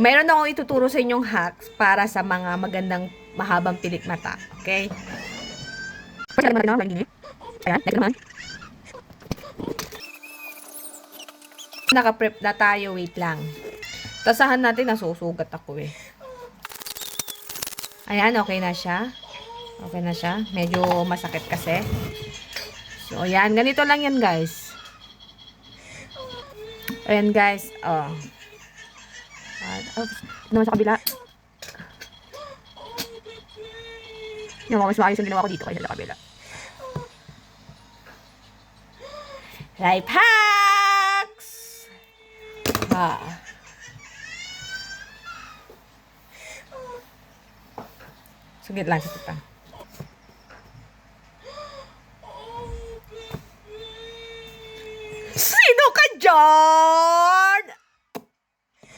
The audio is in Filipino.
Meron akong ituturo sa inyong hacks para sa mga magandang mahabang pilik mata. Okay? Naman natin naman, Ayan, lagyan naman. Naka-prep na tayo, wait lang. Tasahan natin, nasusugat ako eh. Ayan, okay na siya. Okay na siya. Medyo masakit kasi. So, ayan. Ganito lang yan, guys. Ayan, guys. Oh. Ayan. Oh, naman sa kabila. Yung mas maayos yung ginawa ko dito kaysa sa kabila. Life hacks! Ah. Saglit lang, saglit lang. Sino ka dyan?